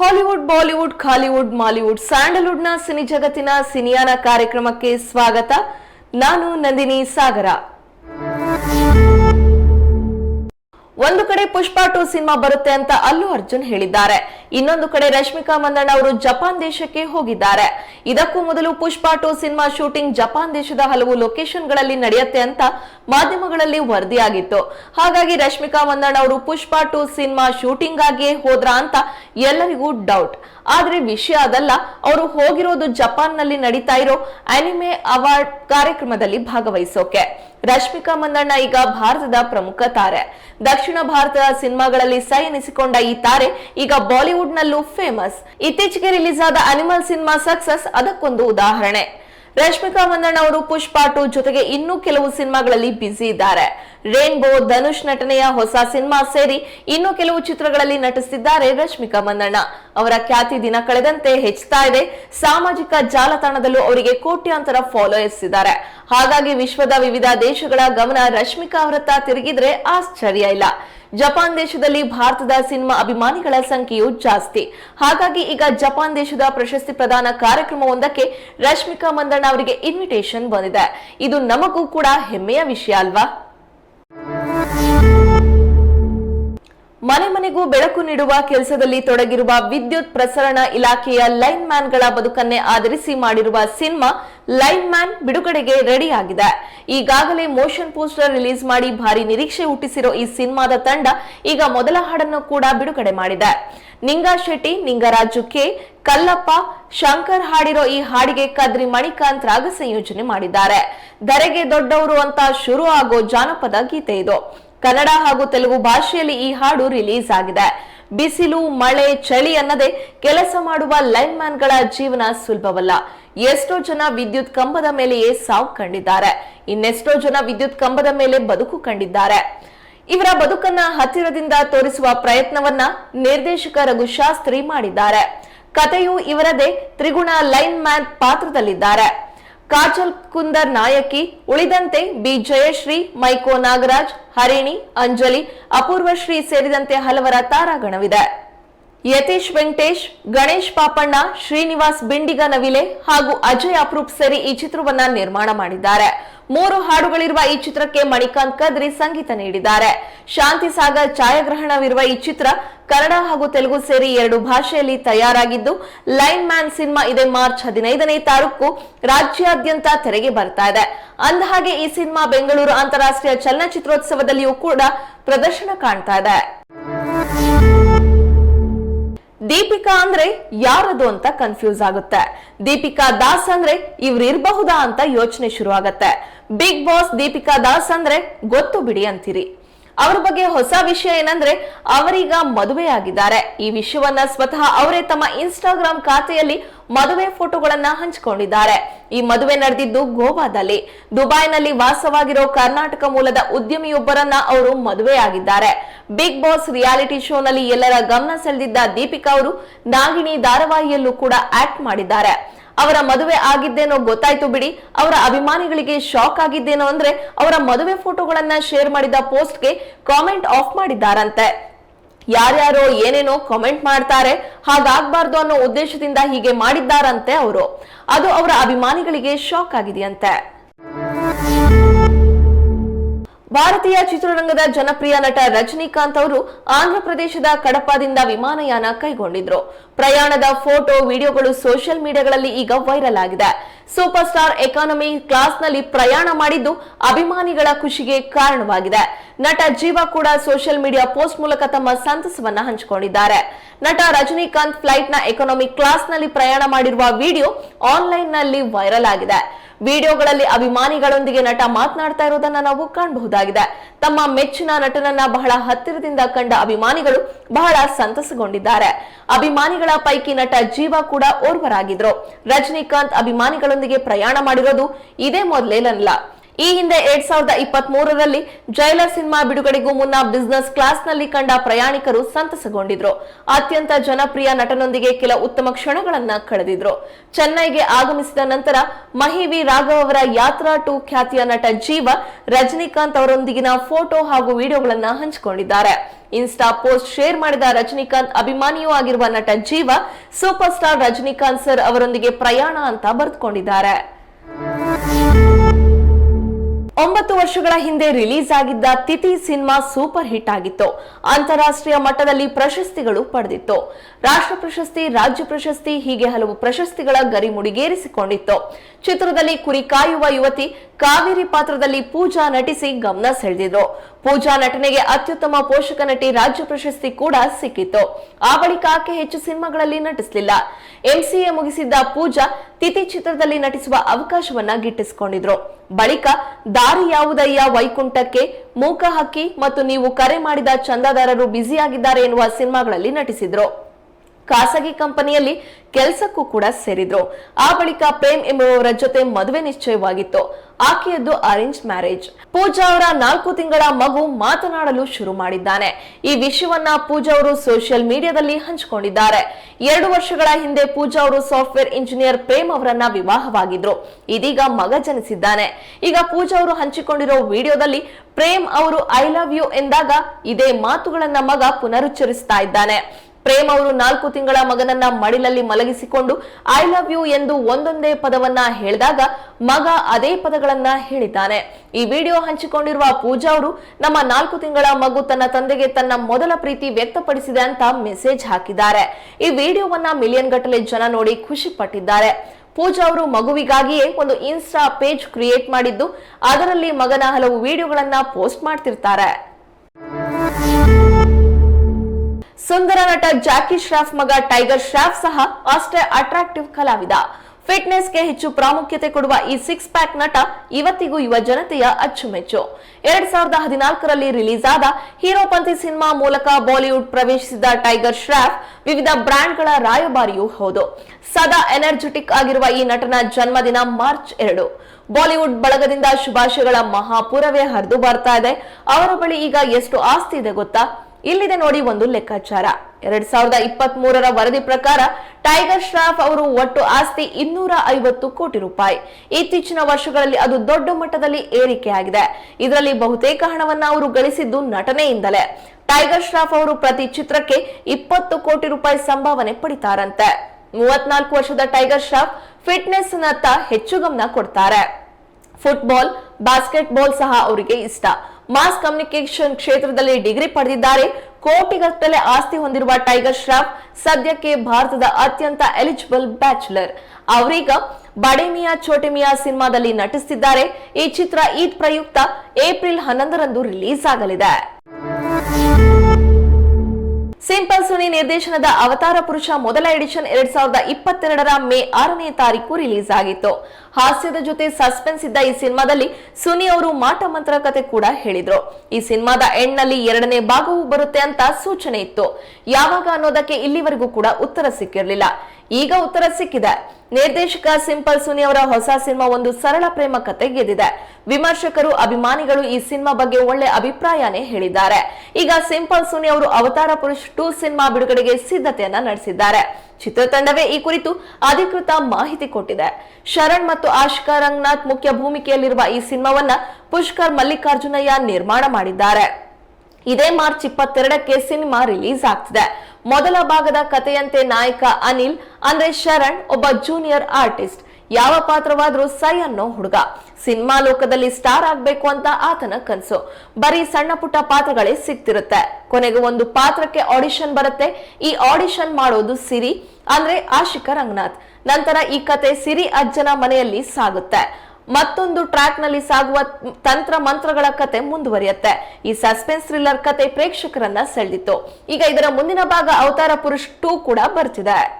Hollywood Bollywood ಖಾಲಿವುಡ್ Mollywood ಸ್ಯಾಂಡಲ್ವುಡ್ನ cine ಜಗತ್ತಿನ ಸಿನಿಯಾನ ಕಾರ್ಯಕ್ರಮಕ್ಕೆ ಸ್ವಾಗತ. ನಾನು ನಂದಿನಿ ಸಾಗರ. ಒಂದು ಕಡೆ ಪುಷ್ಪ ಟು ಸಿನಿಮಾ ಬರುತ್ತೆ ಅಂತ ಅಲ್ಲು ಅರ್ಜುನ್ ಹೇಳಿದ್ದಾರೆ. ಇನ್ನೊಂದು ಕಡೆ ರಶ್ಮಿಕಾ ಮಂದಣ್ಣ ಅವರು ಜಪಾನ್ ದೇಶಕ್ಕೆ ಹೋಗಿದ್ದಾರೆ. ಇದಕ್ಕೂ ಮೊದಲು Pushpa two cinema shooting Japan ದೇಶದ ಹಲವು ಲೊಕೇಶನ್ಗಳಲ್ಲಿ ನಡೆಯುತ್ತೆ ಅಂತ ಮಾಧ್ಯಮಗಳಲ್ಲಿ ವರದಿಯಾಗಿತ್ತು. ಹಾಗಾಗಿ ರಶ್ಮಿಕಾ ಮಂದಣ್ಣ ಅವರು ಪುಷ್ಪ ಟು ಸಿನಿಮಾ ಶೂಟಿಂಗ್ ಆಗಿಯೇ ಹೋದ್ರ ಅಂತ ಎಲ್ಲರಿಗೂ ಡೌಟ್ ಆದ್ರೆ ವಿಷಯ ಅದಲ್ಲ, ಅವರು ಹೋಗಿರೋದು ಜಪಾನ್ನಲ್ಲಿ ನಡೀತಾ ಇರೋ ಅನಿಮೆ ಅವಾರ್ಡ್ ಕಾರ್ಯಕ್ರಮದಲ್ಲಿ ಭಾಗವಹಿಸೋಕೆ. ರಶ್ಮಿಕಾ ಮಂದಣ್ಣ ಈಗ ಭಾರತದ ಪ್ರಮುಖ ತಾರೆ. ದಕ್ಷಿಣ ಭಾರತದ ಸಿನಿಮಾಗಳಲ್ಲಿ ಸೈ ಎನಿಸಿಕೊಂಡ ಈ ತಾರೆ ಈಗ ಬಾಲಿವುಡ್ ನಲ್ಲೂ ಫೇಮಸ್ ಇತ್ತೀಚೆಗೆ ರಿಲೀಸ್ ಆದ ಅನಿಮಲ್ ಸಿನಿಮಾ ಸಕ್ಸಸ್ ಅದಕ್ಕೊಂದು ಉದಾಹರಣೆ. ರಶ್ಮಿಕಾ ಮಂದಣ್ಣ ಅವರು ಪುಷ್ಪ ಟು ಜೊತೆಗೆ ಇನ್ನೂ ಕೆಲವು ಸಿನಿಮಾಗಳಲ್ಲಿ ಬ್ಯುಸಿ ಇದ್ದಾರೆ. ರೇನ್ಬೋ ಧನುಷ್ ನಟನೆಯ ಹೊಸ ಸಿನಿಮಾ ಸೇರಿ ಇನ್ನೂ ಕೆಲವು ಚಿತ್ರಗಳಲ್ಲಿ ನಟಿಸುತ್ತಿದ್ದಾರೆ ರಶ್ಮಿಕಾ ಮಂದಣ್ಣ ಅವರ ಖ್ಯಾತಿ ದಿನ ಕಳೆದಂತೆ ಹೆಚ್ಚುತ್ತಾ ಇದೆ. ಸಾಮಾಜಿಕ ಜಾಲತಾಣದಲ್ಲೂ ಅವರಿಗೆ ಕೋಟ್ಯಾಂತರ ಫಾಲೋಯರ್ಸ್ ಇದ್ದಾರೆ. ಹಾಗಾಗಿ ವಿಶ್ವದ ವಿವಿಧ ದೇಶಗಳ ಗಮನ ರಶ್ಮಿಕಾ ಅವರತ್ತ ತಿರುಗಿದ್ರೆ ಆಶ್ಚರ್ಯ ಇಲ್ಲ. ಜಪಾನ್ ದೇಶದಲ್ಲಿ ಭಾರತದ ಸಿನಿಮಾ ಅಭಿಮಾನಿಗಳ ಸಂಖ್ಯೆಯು ಜಾಸ್ತಿ. ಹಾಗಾಗಿ ಈಗ ಜಪಾನ್ ದೇಶದ ಪ್ರಶಸ್ತಿ ಪ್ರದಾನ ಕಾರ್ಯಕ್ರಮವೊಂದಕ್ಕೆ ರಶ್ಮಿಕಾ ಮಂದಣ್ಣ ಅವರಿಗೆ ಇನ್ವಿಟೇಷನ್ ಬಂದಿದೆ. ಇದು ನಮಗೂ ಕೂಡ ಹೆಮ್ಮೆಯ ವಿಷಯ ಅಲ್ವಾ? ಮನೆ ಮನೆಗೂ ಬೆಳಕು ನೀಡುವ ಕೆಲಸದಲ್ಲಿ ತೊಡಗಿರುವ ವಿದ್ಯುತ್ ಪ್ರಸರಣ ಇಲಾಖೆಯ ಲೈನ್ ಮ್ಯಾನ್ಗಳ ಬದುಕನ್ನೇ ಆಧರಿಸಿ ಮಾಡಿರುವ ಸಿನಿಮಾ ಲೈನ್ ಮ್ಯಾನ್ ಬಿಡುಗಡೆಗೆ ರೆಡಿಯಾಗಿದೆ. ಈಗಾಗಲೇ ಮೋಷನ್ ಪೋಸ್ಟರ್ ರಿಲೀಸ್ ಮಾಡಿ ಭಾರಿ ನಿರೀಕ್ಷೆ ಹುಟ್ಟಿಸಿರೋ ಈ ಸಿನಿಮಾದ ತಂಡ ಈಗ ಮೊದಲ ಹಾಡನ್ನು ಕೂಡ ಬಿಡುಗಡೆ ಮಾಡಿದೆ. ನಿಂಗಾ ಶೆಟ್ಟಿ, ನಿಂಗರಾಜು ಕೆ, ಕಲ್ಲಪ್ಪ, ಶಂಕರ್ ಹಾಡಿರೋ ಈ ಹಾಡಿಗೆ ಕದ್ರಿ ಮಣಿಕಾಂತ್ ರಾಗ ಸಂಯೋಜನೆ ಮಾಡಿದ್ದಾರೆ. ಧರೆಗೆ ದೊಡ್ಡವರು ಅಂತ ಶುರು ಆಗೋ ಜಾನಪದ ಗೀತೆ ಇದು. ಕನ್ನಡ ಹಾಗೂ ತೆಲುಗು ಭಾಷೆಯಲ್ಲಿ ಈ ಹಾಡು ರಿಲೀಸ್ ಆಗಿದೆ. ಬಿಸಿಲು, ಮಳೆ, ಚಳಿ ಅನ್ನದೇ ಕೆಲಸ ಮಾಡುವ ಲೈನ್ ಮ್ಯಾನ್ಗಳ ಜೀವನ ಸುಲಭವಲ್ಲ. ಎಷ್ಟೋ ಜನ ವಿದ್ಯುತ್ ಕಂಬದ ಮೇಲೆಯೇ ಸಾವು ಕಂಡಿದ್ದಾರೆ. ಇನ್ನೆಷ್ಟೋ ಜನ ವಿದ್ಯುತ್ ಕಂಬದ ಮೇಲೆ ಬದುಕು ಕಂಡಿದ್ದಾರೆ. ಇವರ ಬದುಕನ್ನ ಹತ್ತಿರದಿಂದ ತೋರಿಸುವ ಪ್ರಯತ್ನವನ್ನ ನಿರ್ದೇಶಕ ರಘುಶಾಸ್ತ್ರಿ ಮಾಡಿದ್ದಾರೆ. ಕಥೆಯು ಇವರದೇ ತ್ರಿಗುಣ ಲೈನ್ ಮ್ಯಾನ್ ಪಾತ್ರದಲ್ಲಿದ್ದಾರೆ. ಕಾಜಲ್ ಕುಂದರ್ ನಾಯಕಿ, ಉಳಿದಂತೆ ಬಿ ಜಯಶ್ರೀ, ಮೈಕೋ ನಾಗರಾಜ್, ಹರಿಣಿ, ಅಂಜಲಿ ಅಪೂರ್ವಶ್ರೀ ಸೇರಿದಂತೆ ಹಲವರ ತಾರಾಗಣವಿದೆ. ಯತೀಶ್ ವೆಂಕಟೇಶ್, ಗಣೇಶ್ ಪಾಪಣ್ಣ, ಶ್ರೀನಿವಾಸ್ ಬಿಂಡಿಗ ನವಿಲೆ ಹಾಗೂ ಅಜಯ್ ಅಪ್ರೂಪ್ ಸೇರಿ ಈ ಚಿತ್ರವನ್ನ ನಿರ್ಮಾಣ ಮಾಡಿದ್ದಾರೆ. ಮೂರು ಹಾಡುಗಳಿರುವ ಈ ಚಿತ್ರಕ್ಕೆ ಮಣಿಕಾಂತ್ ಕದ್ರಿ ಸಂಗೀತ ನೀಡಿದ್ದಾರೆ. ಶಾಂತಿ ಸಾಗರ್ ಛಾಯಾಗ್ರಹಣವಿರುವ ಈ ಚಿತ್ರ ಕನ್ನಡ ಹಾಗೂ ತೆಲುಗು ಸೇರಿ ಎರಡು ಭಾಷೆಯಲ್ಲಿ ತಯಾರಾಗಿದ್ದು, ಲೈನ್ ಮ್ಯಾನ್ ಸಿನಿಮಾ ಇದೇ ಮಾರ್ಚ್ ಹದಿನೈದನೇ ತಾರೀಕು ರಾಜ್ಯಾದ್ಯಂತ ತೆರೆಗೆ ಬರ್ತಾ ಇದೆ. ಅಂದಹಾಗೆ ಈ ಸಿನಿಮಾ ಬೆಂಗಳೂರು ಅಂತಾರಾಷ್ಟ್ರೀಯ ಚಲನಚಿತ್ರೋತ್ಸವದಲ್ಲಿಯೂ ಕೂಡ ಪ್ರದರ್ಶನ ಕಾಣ್ತಾ ಇದೆ. ದೀಪಿಕಾ ಅಂದ್ರೆ ಯಾರದು ಅಂತ ಕನ್ಫ್ಯೂಸ್ ಆಗುತ್ತೆ. ದೀಪಿಕಾ ದಾಸ್ ಅಂದ್ರೆ ಇವ್ರು ಇರಬಹುದಾ ಅಂತ ಯೋಚನೆ ಶುರು ಆಗತ್ತೆ ಬಿಗ್ ಬಾಸ್ ದೀಪಿಕಾ ದಾಸ್ ಅಂದ್ರೆ ಗೊತ್ತು ಬಿಡಿ ಅಂತೀರಿ. ಅವ್ರ ಬಗ್ಗೆ ಹೊಸ ವಿಷಯ ಏನಂದ್ರೆ ಅವರೀಗ ಮದುವೆ ಆಗಿದ್ದಾರೆ. ಈ ವಿಷಯವನ್ನ ಸ್ವತಃ ಅವರೇ ತಮ್ಮ ಇನ್ಸ್ಟಾಗ್ರಾಮ್ ಖಾತೆಯಲ್ಲಿ ಮದುವೆ ಫೋಟೋಗಳನ್ನ ಹಂಚಿಕೊಂಡಿದ್ದಾರೆ. ಈ ಮದುವೆ ನಡೆದಿದ್ದು ಗೋವಾದಲ್ಲಿ. ದುಬೈನಲ್ಲಿ ವಾಸವಾಗಿರೋ ಕರ್ನಾಟಕ ಮೂಲದ ಉದ್ಯಮಿಯೊಬ್ಬರನ್ನ ಅವರು ಮದುವೆ ಆಗಿದ್ದಾರೆ. ಬಿಗ್ ಬಾಸ್ ರಿಯಾಲಿಟಿ ಶೋನಲ್ಲಿ ಎಲ್ಲರ ಗಮನ ಸೆಳೆದಿದ್ದ ದೀಪಿಕಾ ಅವರು ನಾಗಿಣಿ ಧಾರಾವಾಹಿಯಲ್ಲೂ ಕೂಡ ಆಕ್ಟ್ ಮಾಡಿದ್ದಾರೆ. ಅವರ ಮದುವೆ ಆಗಿದ್ದೇನೋ ಗೊತ್ತಾಯ್ತು ಬಿಡಿ. ಅವರ ಅಭಿಮಾನಿಗಳಿಗೆ ಶಾಕ್ ಆಗಿದ್ದೇನೋ ಅಂದ್ರೆ ಅವರ ಮದುವೆ ಫೋಟೋಗಳನ್ನ ಶೇರ್ ಮಾಡಿದ ಪೋಸ್ಟ್ಗೆ ಕಾಮೆಂಟ್ ಆಫ್ ಮಾಡಿದ್ದಾರಂತೆ. ಯಾರ್ಯಾರೋ ಏನೇನೋ ಕಾಮೆಂಟ್ ಮಾಡ್ತಾರೆ, ಹಾಗಾಗ್ಬಾರ್ದು ಅನ್ನೋ ಉದ್ದೇಶದಿಂದ ಹೀಗೆ ಮಾಡಿದ್ದಾರಂತೆ ಅವರು. ಅದು ಅವರ ಅಭಿಮಾನಿಗಳಿಗೆ ಶಾಕ್ ಆಗಿದೆಯಂತೆ. ಭಾರತೀಯ ಚಿತ್ರರಂಗದ ಜನಪ್ರಿಯ ನಟ ರಜನಿಕಾಂತ್ ಅವರು ಆಂಧ್ರಪ್ರದೇಶದ ಕಡಪದಿಂದ ವಿಮಾನಯಾನ ಕೈಗೊಂಡಿದ್ರು. ಪ್ರಯಾಣದ ಫೋಟೋ, ವಿಡಿಯೋಗಳು ಸೋಷಿಯಲ್ ಮೀಡಿಯಾಗಳಲ್ಲಿ ಈಗ ವೈರಲ್ ಆಗಿದೆ. ಸೂಪರ್ ಸ್ಟಾರ್ ಎಕಾನಮಿ ಕ್ಲಾಸ್ನಲ್ಲಿ ಪ್ರಯಾಣ ಮಾಡಿದ್ದು ಅಭಿಮಾನಿಗಳ ಖುಷಿಗೆ ಕಾರಣವಾಗಿದೆ. ನಟ ಜೀವ ಕೂಡ ಸೋಷಿಯಲ್ ಮೀಡಿಯಾ ಪೋಸ್ಟ್ ಮೂಲಕ ತಮ್ಮ ಸಂತಸವನ್ನ ಹಂಚಿಕೊಂಡಿದ್ದಾರೆ. ನಟ ರಜನಿಕಾಂತ್ ಫ್ಲೈಟ್ನ ಎಕಾನಮಿ ಕ್ಲಾಸ್ನಲ್ಲಿ ಪ್ರಯಾಣ ಮಾಡಿರುವ ವಿಡಿಯೋ ಆನ್ಲೈನ್ನಲ್ಲಿ ವೈರಲ್ ಆಗಿದೆ. ವಿಡಿಯೋಗಳಲ್ಲಿ ಅಭಿಮಾನಿಗಳೊಂದಿಗೆ ನಟ ಮಾತನಾಡ್ತಾ ಇರೋದನ್ನ ನಾವು ಕಾಣಬಹುದಾಗಿದೆ. ತಮ್ಮ ಮೆಚ್ಚಿನ ನಟನನ್ನ ಬಹಳ ಹತ್ತಿರದಿಂದ ಕಂಡ ಅಭಿಮಾನಿಗಳು ಬಹಳ ಸಂತಸಗೊಂಡಿದ್ದಾರೆ. ಅಭಿಮಾನಿಗಳ ಪೈಕಿ ನಟ ಜೀವ ಕೂಡ ಓರ್ವರಾಗಿದ್ರು. ರಜನಿಕಾಂತ್ ಅಭಿಮಾನಿಗಳೊಂದಿಗೆ ಪ್ರಯಾಣ ಮಾಡಿರೋದು ಇದೇ ಮೊದಲೇನಲ್ಲ. ಈ ಹಿಂದೆ ಎರಡ್ ಸಾವಿರದ ಇಪ್ಪತ್ತ್ ಮೂರರಲ್ಲಿ ಜೈಲರ್ ಸಿನಿಮಾ ಬಿಡುಗಡೆಗೂ ಮುನ್ನ ಬಿಸಿನೆಸ್ ಕ್ಲಾಸ್ನಲ್ಲಿ ಕಂಡ ಪ್ರಯಾಣಿಕರು ಸಂತಸಗೊಂಡಿದ್ರು. ಅತ್ಯಂತ ಜನಪ್ರಿಯ ನಟನೊಂದಿಗೆ ಕೆಲ ಉತ್ತಮ ಕ್ಷಣಗಳನ್ನ ಕಳೆದಿದ್ರು. ಚೆನ್ನೈಗೆ ಆಗಮಿಸಿದ ನಂತರ ಮಹಿವಿ ರಾಘವ್ ಅವರ ಯಾತ್ರಾ ಟು ಖ್ಯಾತಿಯ ನಟ ಜೀವ ರಜನಿಕಾಂತ್ ಅವರೊಂದಿಗಿನ ಫೋಟೋ ಹಾಗೂ ವಿಡಿಯೋಗಳನ್ನ ಹಂಚಿಕೊಂಡಿದ್ದಾರೆ. ಇನ್ಸ್ಟಾ ಪೋಸ್ಟ್ ಶೇರ್ ಮಾಡಿದ ರಜನಿಕಾಂತ್ ಅಭಿಮಾನಿಯೂ ಆಗಿರುವ ನಟ ಜೀವ ಸೂಪರ್ ಸ್ಟಾರ್ ರಜನಿಕಾಂತ್ ಸರ್ ಅವರೊಂದಿಗೆ ಪ್ರಯಾಣ ಅಂತ ಬರೆದುಕೊಂಡಿದ್ದಾರೆ. ಒಂಬತ್ತು ವರ್ಷಗಳ ಹಿಂದೆ ರಿಲೀಸ್ ಆಗಿದ್ದ ತಿಥಿ ಸಿನಿಮಾ ಸೂಪರ್ ಹಿಟ್ ಆಗಿತ್ತು. ಅಂತಾರಾಷ್ಟ್ರೀಯ ಮಟ್ಟದಲ್ಲಿ ಪ್ರಶಸ್ತಿಗಳು ಪಡೆದಿತ್ತು. ರಾಷ್ಟ್ರ ಪ್ರಶಸ್ತಿ, ರಾಜ್ಯ ಪ್ರಶಸ್ತಿ ಹೀಗೆ ಹಲವು ಪ್ರಶಸ್ತಿಗಳ ಗರಿ ಮುಡಿಗೇರಿಸಿಕೊಂಡಿತ್ತು ಚಿತ್ರದಲ್ಲಿ ಕುರಿ ಕಾಯುವ ಯುವತಿ ಕಾವೇರಿ ಪಾತ್ರದಲ್ಲಿ ಪೂಜಾ ನಟಿಸಿ ಗಮನ ಸೆಳೆದಿದ್ರು. ಪೂಜಾ ನಟನೆಗೆ ಅತ್ಯುತ್ತಮ ಪೋಷಕ ನಟಿ ರಾಜ್ಯ ಪ್ರಶಸ್ತಿ ಕೂಡ ಸಿಕ್ಕಿತ್ತು. ಆ ಬಳಿಕ ಆಕೆ ಹೆಚ್ಚು ಸಿನಿಮಾಗಳಲ್ಲಿ ನಟಿಸಲಿಲ್ಲ. ಎಂಸಿಎ ಮುಗಿಸಿದ್ದ ಪೂಜಾ ತಿಥಿ ಚಿತ್ರದಲ್ಲಿ ನಟಿಸುವ ಅವಕಾಶವನ್ನ ಗಿಟ್ಟಿಸಿಕೊಂಡಿದ್ರು. ಬಳಿಕ ದಾರಿ ಯಾವುದಯ್ಯ ವೈಕುಂಠಕ್ಕೆ ಮೂಕ ಹಕ್ಕಿ ಮತ್ತು ನೀವು ಕರೆ ಮಾಡಿದ ಚಂದಾದಾರರು ಬ್ಯುಸಿಯಾಗಿದ್ದಾರೆ ಎನ್ನುವ ಸಿನಿಮಾಗಳಲ್ಲಿ ನಟಿಸಿದ್ರು. ಖಾಸಗಿ ಕಂಪನಿಯಲ್ಲಿ ಕೆಲಸಕ್ಕೂ ಕೂಡ ಸೇರಿದ್ರು. ಆ ಬಳಿಕ ಪ್ರೇಮ್ ಎಂಬುವವರ ಜೊತೆ ಮದುವೆ ನಿಶ್ಚಯವಾಗಿತ್ತು. ಆಕೆಯದ್ದು ಅರೇಂಜ್ ಮ್ಯಾರೇಜ್ ಪೂಜಾ ಅವರ ನಾಲ್ಕು ತಿಂಗಳ ಮಗು ಮಾತನಾಡಲು ಶುರು ಮಾಡಿದ್ದಾನೆ. ಈ ವಿಷಯವನ್ನ ಪೂಜಾ ಅವರು ಸೋಷಿಯಲ್ ಮೀಡಿಯಾದಲ್ಲಿ ಹಂಚಿಕೊಂಡಿದ್ದಾರೆ. ಎರಡು ವರ್ಷಗಳ ಹಿಂದೆ ಪೂಜಾ ಅವರು ಸಾಫ್ಟ್ವೇರ್ ಇಂಜಿನಿಯರ್ ಪ್ರೇಮ್ ಅವರನ್ನ ವಿವಾಹವಾಗಿದ್ರು. ಇದೀಗ ಮಗ ಜನಿಸಿದ್ದಾನೆ. ಈಗ ಪೂಜಾ ಅವರು ಹಂಚಿಕೊಂಡಿರೋ ವಿಡಿಯೋದಲ್ಲಿ ಪ್ರೇಮ್ ಅವರು ಐ ಲವ್ ಯು ಎಂದಾಗ ಇದೇ ಮಾತುಗಳನ್ನ ಮಗ ಪುನರುಚ್ಚರಿಸ್ತಾ ಇದ್ದಾನೆ. ಪ್ರೇಮ್ ಅವರು ನಾಲ್ಕು ತಿಂಗಳ ಮಗನನ್ನ ಮಡಿಲಲ್ಲಿ ಮಲಗಿಸಿಕೊಂಡು ಐ ಲವ್ ಯು ಎಂದು ಒಂದೊಂದೇ ಪದವನ್ನ ಹೇಳಿದಾಗ ಮಗ ಅದೇ ಪದಗಳನ್ನ ಹೇಳಿದ್ದಾನೆ. ಈ ವಿಡಿಯೋ ಹಂಚಿಕೊಂಡಿರುವ ಪೂಜಾ ಅವರು, ನಮ್ಮ ನಾಲ್ಕು ತಿಂಗಳ ಮಗು ತನ್ನ ತಂದೆಗೆ ತನ್ನ ಮೊದಲ ಪ್ರೀತಿ ವ್ಯಕ್ತಪಡಿಸಿದೆ ಅಂತ ಮೆಸೇಜ್ ಹಾಕಿದ್ದಾರೆ. ಈ ವಿಡಿಯೋವನ್ನ ಮಿಲಿಯನ್ ಗಟ್ಟಲೆ ಜನ ನೋಡಿ ಖುಷಿ ಪಟ್ಟಿದ್ದಾರೆ ಪೂಜಾ ಅವರು ಮಗುವಿಗಾಗಿಯೇ ಒಂದು ಇನ್ಸ್ಟಾ ಪೇಜ್ ಕ್ರಿಯೇಟ್ ಮಾಡಿದ್ದು, ಅದರಲ್ಲಿ ಮಗನ ಹಲವು ವಿಡಿಯೋಗಳನ್ನ ಪೋಸ್ಟ್ ಮಾಡ್ತಿರ್ತಾರೆ. ಸುಂದರ ನಟ ಜಾಕಿ ಶ್ರಾಫ್ ಮಗ ಟೈಗರ್ ಶ್ರಾಫ್ ಸಹ ಅಷ್ಟೇ ಅಟ್ರಾಕ್ಟಿವ್ ಕಲಾವಿದ. ಫಿಟ್ನೆಸ್ಗೆ ಹೆಚ್ಚು ಪ್ರಾಮುಖ್ಯತೆ ಕೊಡುವ ಈ ಸಿಕ್ಸ್ ಪ್ಯಾಕ್ ನಟ ಇವತ್ತಿಗೂ ಯುವ ಜನತೆಯ ಅಚ್ಚುಮೆಚ್ಚು. ಎರಡ್ ಸಾವಿರದ ಹದಿನಾಲ್ಕರಲ್ಲಿ ರಿಲೀಸ್ ಆದ ಹೀರೋಪಂತಿ ಸಿನಿಮಾ ಮೂಲಕ ಬಾಲಿವುಡ್ ಪ್ರವೇಶಿಸಿದ ಟೈಗರ್ ಶ್ರಾಫ್ ವಿವಿಧ ಬ್ರ್ಯಾಂಡ್ಗಳ ರಾಯಭಾರಿಯೂ ಹೌದು. ಸದಾ ಎನರ್ಜೆಟಿಕ್ ಆಗಿರುವ ಈ ನಟನ ಜನ್ಮದಿನ ಮಾರ್ಚ್ ಎರಡು. ಬಾಲಿವುಡ್ ಬಳಗದಿಂದ ಶುಭಾಶಯಗಳ ಮಹಾಪುರವೇ ಹರಿದು ಬರ್ತಾ ಇದೆ. ಅವರ ಬಳಿ ಈಗ ಎಷ್ಟು ಆಸ್ತಿ ಇದೆ ಗೊತ್ತಾ? ಇಲ್ಲಿದೆ ನೋಡಿ ಒಂದು ಲೆಕ್ಕಾಚಾರ. ಎರಡ್ ಸಾವಿರದ ಇಪ್ಪತ್ತ್ ಮೂರರ ವರದಿ ಪ್ರಕಾರ ಟೈಗರ್ ಶ್ರಾಫ್ ಅವರು ಒಟ್ಟು ಆಸ್ತಿ ಇನ್ನೂರ ಐವತ್ತು ಕೋಟಿ ರೂಪಾಯಿ. ಇತ್ತೀಚಿನ ವರ್ಷಗಳಲ್ಲಿ ಅದು ದೊಡ್ಡ ಮಟ್ಟದಲ್ಲಿ ಏರಿಕೆಯಾಗಿದೆ. ಇದರಲ್ಲಿ ಬಹುತೇಕ ಹಣವನ್ನು ಅವರು ಗಳಿಸಿದ್ದು ನಟನೆಯಿಂದಲೇ. ಟೈಗರ್ ಶ್ರಾಫ್ ಅವರು ಪ್ರತಿ ಚಿತ್ರಕ್ಕೆ ಇಪ್ಪತ್ತು ಕೋಟಿ ರೂಪಾಯಿ ಸಂಭಾವನೆ ಪಡಿತಾರಂತೆ. ಮೂವತ್ನಾಲ್ಕು ವರ್ಷದ ಟೈಗರ್ ಶ್ರಾಫ್ ಫಿಟ್ನೆಸ್ ನತ್ತ ಹೆಚ್ಚು ಗಮನ ಕೊಡ್ತಾರೆ. ಫುಟ್ಬಾಲ್, ಬಾಸ್ಕೆಟ್ಬಾಲ್ ಸಹ ಅವರಿಗೆ ಇಷ್ಟ. ಮಾಸ್ ಕಮ್ಯುನಿಕೇಶನ್ ಕ್ಷೇತ್ರದಲ್ಲಿ ಡಿಗ್ರಿ ಪಡೆದಿದ್ದಾರೆ. ಕೋಟಿಗಟ್ಟಲೆ ಆಸ್ತಿ ಹೊಂದಿರುವ ಟೈಗರ್ ಶ್ರಾಫ್ ಸದ್ಯಕ್ಕೆ ಭಾರತದ ಅತ್ಯಂತ ಎಲಿಜಿಬಲ್ ಬ್ಯಾಚುಲರ್ ಅವರೀಗ ಬಡೆ ಮಿಯಾ ಚೋಟೆ ಮಿಯಾ ಸಿನಿಮಾದಲ್ಲಿ ನಟಿಸುತ್ತಿದ್ದಾರೆ ಈ ಚಿತ್ರ ಈದ್ ಪ್ರಯುಕ್ತ ಏಪ್ರಿಲ್ ಹನ್ನೊಂದರಂದು ರಿಲೀಸ್ ಆಗಲಿದೆ. ಸಿಂಪಲ್ ಸುನಿ ನಿರ್ದೇಶನದ ಅವತಾರ ಪುರುಷ ಮೊದಲ ಎಡಿಷನ್ ಎರಡ್ ಸಾವಿರದ ಇಪ್ಪತ್ತೆರಡರ ಮೇ ಆರನೇ ತಾರೀಕು ರಿಲೀಸ್ ಆಗಿತ್ತು. ಹಾಸ್ಯದ ಜೊತೆ ಸಸ್ಪೆನ್ಸ್ ಇದ್ದ ಈ ಸಿನಿಮಾದಲ್ಲಿ ಸುನಿ ಅವರು ಮಾಟ ಮಂತ್ರ ಕತೆ ಕೂಡ ಹೇಳಿದ್ರು. ಈ ಸಿನಿಮಾದ ಎಂಡ್ನಲ್ಲಿ ಎರಡನೇ ಭಾಗವೂ ಬರುತ್ತೆ ಅಂತ ಸೂಚನೆ ಇತ್ತು. ಯಾವಾಗ ಅನ್ನೋದಕ್ಕೆ ಇಲ್ಲಿವರೆಗೂ ಕೂಡ ಉತ್ತರ ಸಿಕ್ಕಿರಲಿಲ್ಲ. ಈಗ ಉತ್ತರ ಸಿಕ್ಕಿದೆ. ನಿರ್ದೇಶಕ ಸಿಂಪಲ್ ಸುನಿ ಅವರ ಹೊಸ ಸಿನಿಮಾ ಒಂದು ಸರಳ ಪ್ರೇಮ ಕತೆ ಗೆದ್ದಿದೆ. ವಿಮರ್ಶಕರು, ಅಭಿಮಾನಿಗಳು ಈ ಸಿನಿಮಾ ಬಗ್ಗೆ ಒಳ್ಳೆ ಅಭಿಪ್ರಾಯನೇ ಹೇಳಿದ್ದಾರೆ. ಈಗ ಸಿಂಪಲ್ ಸುನಿ ಅವರು ಅವತಾರ ಪುರುಷ್ ಟೂ ಸಿನಿಮಾ ಬಿಡುಗಡೆಗೆ ಸಿದ್ಧತೆಯನ್ನ ನಡೆಸಿದ್ದಾರೆ. ಚಿತ್ರತಂಡವೇ ಈ ಕುರಿತು ಅಧಿಕೃತ ಮಾಹಿತಿ ಕೊಟ್ಟಿದೆ. ಶರಣ್ ಮತ್ತು ಆಶಿಕಾ ರಂಗನಾಥ್ ಮುಖ್ಯ ಭೂಮಿಕೆಯಲ್ಲಿರುವ ಈ ಸಿನಿಮಾವನ್ನ ಪುಷ್ಕರ್ ಮಲ್ಲಿಕಾರ್ಜುನಯ್ಯ ನಿರ್ಮಾಣ ಮಾಡಿದ್ದಾರೆ. ಇದೇ ಮಾರ್ಚ್ ಇಪ್ಪತ್ತೆರಡಕ್ಕೆ ಸಿನಿಮಾ ರಿಲೀಸ್ ಆಗ್ತಿದೆ. ಮೊದಲ ಭಾಗದ ಕಥೆಯಂತೆ ನಾಯಕ ಅನಿಲ್, ಅಂದ್ರೆ ಶರಣ್, ಒಬ್ಬ ಜೂನಿಯರ್ ಆರ್ಟಿಸ್ಟ್. ಯಾವ ಪಾತ್ರವಾದ್ರೂ ಸೈ ಅನ್ನೋ ಹುಡುಗ. ಸಿನಿಮಾ ಲೋಕದಲ್ಲಿ ಸ್ಟಾರ್ ಆಗ್ಬೇಕು ಅಂತ ಆತನ ಕನಸು. ಬರೀ ಸಣ್ಣ ಪುಟ್ಟ ಪಾತ್ರಗಳೇ ಸಿಗ್ತಿರುತ್ತೆ. ಕೊನೆಗೆ ಒಂದು ಪಾತ್ರಕ್ಕೆ ಆಡಿಷನ್ ಬರುತ್ತೆ. ಈ ಆಡಿಷನ್ ಮಾಡೋದು ಸಿರಿ, ಅಂದ್ರೆ ಆಶಿಕಾ ರಂಗನಾಥ್. ನಂತರ ಈ ಕತೆ ಸಿರಿ ಅಜ್ಜನ ಮನೆಯಲ್ಲಿ ಸಾಗುತ್ತೆ. ಮತ್ತೊಂದು ಟ್ರ್ಯಾಕ್ನಲ್ಲಿ ಸಾಗುವ ತಂತ್ರ ಮಂತ್ರಗಳ ಕತೆ ಮುಂದುವರಿಯುತ್ತೆ. ಈ ಸಸ್ಪೆನ್ಸ್ ಥ್ರಿಲ್ಲರ್ ಕತೆ ಪ್ರೇಕ್ಷಕರನ್ನ ಸೆಳೆದಿತ್ತು. ಈಗ ಇದರ ಮುಂದಿನ ಭಾಗ ಅವತಾರ ಪುರುಷ್ ಟೂ ಕೂಡ ಬರ್ತಿದೆ.